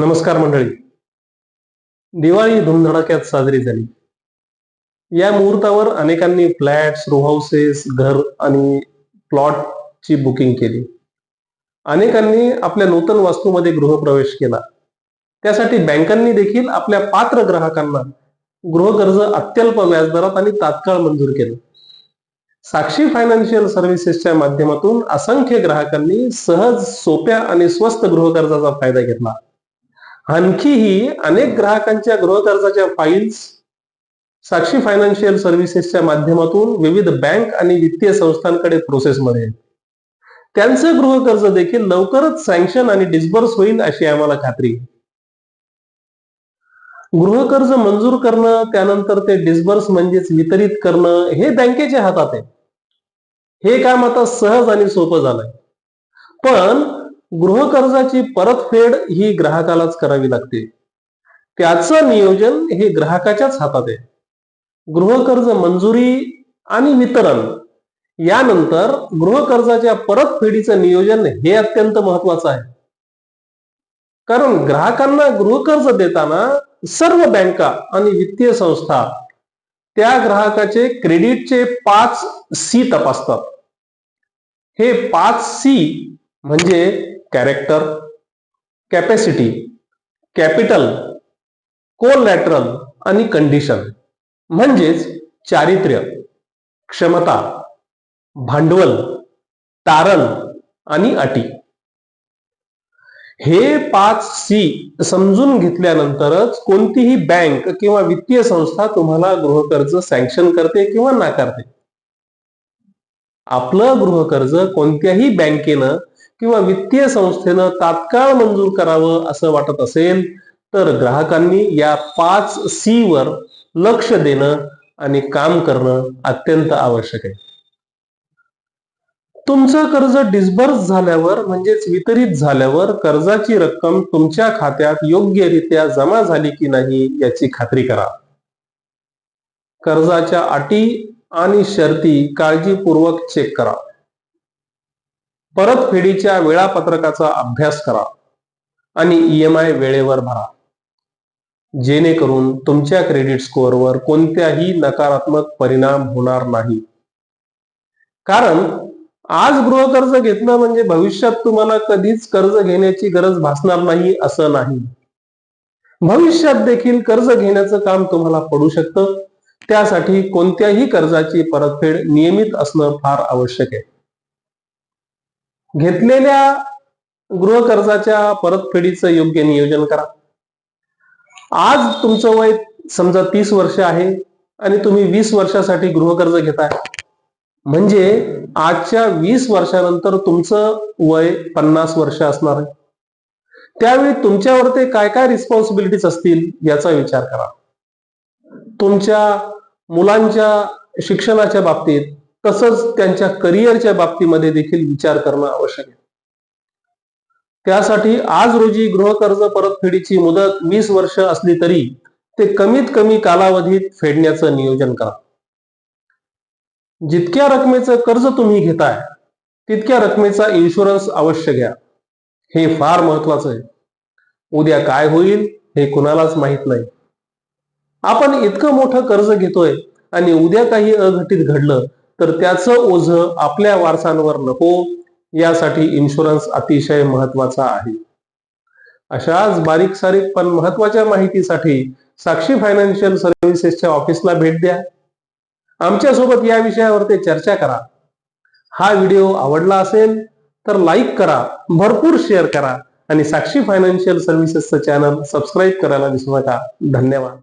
नमस्कार मंडळी. दिवाळी धुमधडाक्यात साजरी झाली. या मुहूर्तावर अनेकांनी फ्लॅट्स रो हाऊसेस घर आणि प्लॉटची बुकिंग केली. अनेकांनी आपल्या नूतन वास्तूमध्ये गृहप्रवेश केला. त्यासाठी बँकांनी देखील आपल्या पात्र ग्राहकांना गृहकर्ज अत्यल्प व्याजदरात आणि तात्काळ मंजूर केलं. साक्षी फायनान्शियल सर्व्हिसेसच्या माध्यमातून असंख्य ग्राहकांनी सहज सोप्या आणि स्वस्त गृहकर्जाचा फायदा घेतला. आणखीही अनेक ग्राहकांच्या गृहकर्जाच्या फाईल्स साक्षी फायनान्शियल सर्व्हिसेसच्या माध्यमातून विविध बँक आणि वित्तीय संस्थांकडे प्रोसेसमध्ये त्यांचं गृहकर्ज देखील लवकरच सँक्शन आणि डिस्बर्स होईल अशी आम्हाला खात्री. आहे. गृहकर्ज मंजूर करणं त्यानंतर ते डिस्बर्स म्हणजेच वितरित करणं हे बँकेच्या हातात आहे. हे काम आता सहज आणि सोपं झालंय. पण गृहकर्जाची परतफेड ही ग्राहकालाच करावी लागते. त्याचं नियोजन हे ग्राहकाच्याच हातात आहे. गृहकर्ज मंजुरी आणि वितरण यानंतर गृहकर्जाच्या परतफेडीचं नियोजन हे अत्यंत महत्वाचं आहे. कारण ग्राहकांना गृहकर्ज देताना सर्व बँका आणि वित्तीय संस्था त्या ग्राहकाचे क्रेडिटचे पाच सी तपासतात. हे पाच सी म्हणजे कॅरेक्टर कॅपॅसिटी कॅपिटल कोलॅटरल आणि कंडिशन म्हणजेच चारित्र्य क्षमता भांडवल तारण आणि अटी. हे पाच सी समजून घेतल्यानंतरच कोणतीही बँक किंवा वित्तीय संस्था तुम्हाला गृहकर्ज सँक्शन करते किंवा नाकारते. आपलं गृहकर्ज कोणत्याही बँकेनं किंवा वित्तीय संस्थेनं तात्काळ मंजूर करावं असं वाटत असेल तर ग्राहकांनी या पाच सी वर लक्ष देणं आणि काम करणं अत्यंत आवश्यक आहे. तुमचं कर्ज डिस्बर्स झाल्यावर म्हणजेच वितरित झाल्यावर कर्जाची रक्कम तुमच्या खात्यात योग्यरित्या जमा झाली की नाही याची खात्री करा. कर्जाच्या अटी आणि शर्ती काळजीपूर्वक चेक करा. परतफेडीच्या वेळापत्रकाचा अभ्यास करा आणि ईएमआय वेळेवर भरा. जेणेकरून तुमच्या क्रेडिट स्कोअरवर कोणत्याही नकारात्मक परिणाम होणार नाही. कारण आज गृहकर्ज घेतलं म्हणजे भविष्यात तुम्हाला कधीच कर्ज घेण्याची गरज भासणार नाही असं नाही. भविष्यात देखील कर्ज घेण्याचं काम तुम्हाला पडू शकतं. त्यासाठी कोणत्याही कर्जाची परतफेड नियमित असणं फार आवश्यक आहे. घेतलेल्या गृहकर्जाच्या परतफेडीचं योग्य नियोजन करा. आज तुमचं वय समजा तीस वर्ष आहे आणि तुम्ही वीस वर्षासाठी गृहकर्ज घेताय. म्हणजे आजच्या वीस वर्षानंतर तुमचं वय पन्नास वर्ष असणार आहे. त्यावेळी तुमच्यावर ते काय काय रिस्पॉन्सिबिलिटीज असतील याचा विचार करा. तुमच्या मुलांच्या शिक्षणाच्या बाबतीत तसंच त्यांच्या करिअरच्या बाबतीमध्ये देखील विचार करणं आवश्यक आहे. त्यासाठी आज रोजी गृहकर्ज परतफेडीची मुदत वीस वर्ष असली तरी ते कमीत कमी कालावधीत फेडण्याचं नियोजन करा. जितक्या रकमेचं कर्ज तुम्ही घेताय तितक्या रकमेचा इन्शुरन्स अवश्य घ्या. हे फार महत्वाचं आहे. उद्या काय होईल हे कुणालाच माहीत नाही. आपण इतकं मोठं कर्ज घेतोय आणि उद्या काही अघटित घडलं तर त्याचं ओझ आपल्या वारसांवर नको यासाठी इन्शुरन्स अतिशय महत्त्वाचा आहे. अशाच बारीक सारीक पण महत्त्वाच्या माहितीसाठी साक्षी फायनान्शियल सर्व्हिसेसच्या ऑफिसला भेट द्या. आमच्यासोबत या विषयावरती चर्चा करा. हा व्हिडिओ आवडला असेल तर लाईक करा भरपूर शेअर करा आणि साक्षी फायनान्शियल सर्व्हिसेसचं चॅनल सबस्क्राईब करायला विसरू नका. धन्यवाद.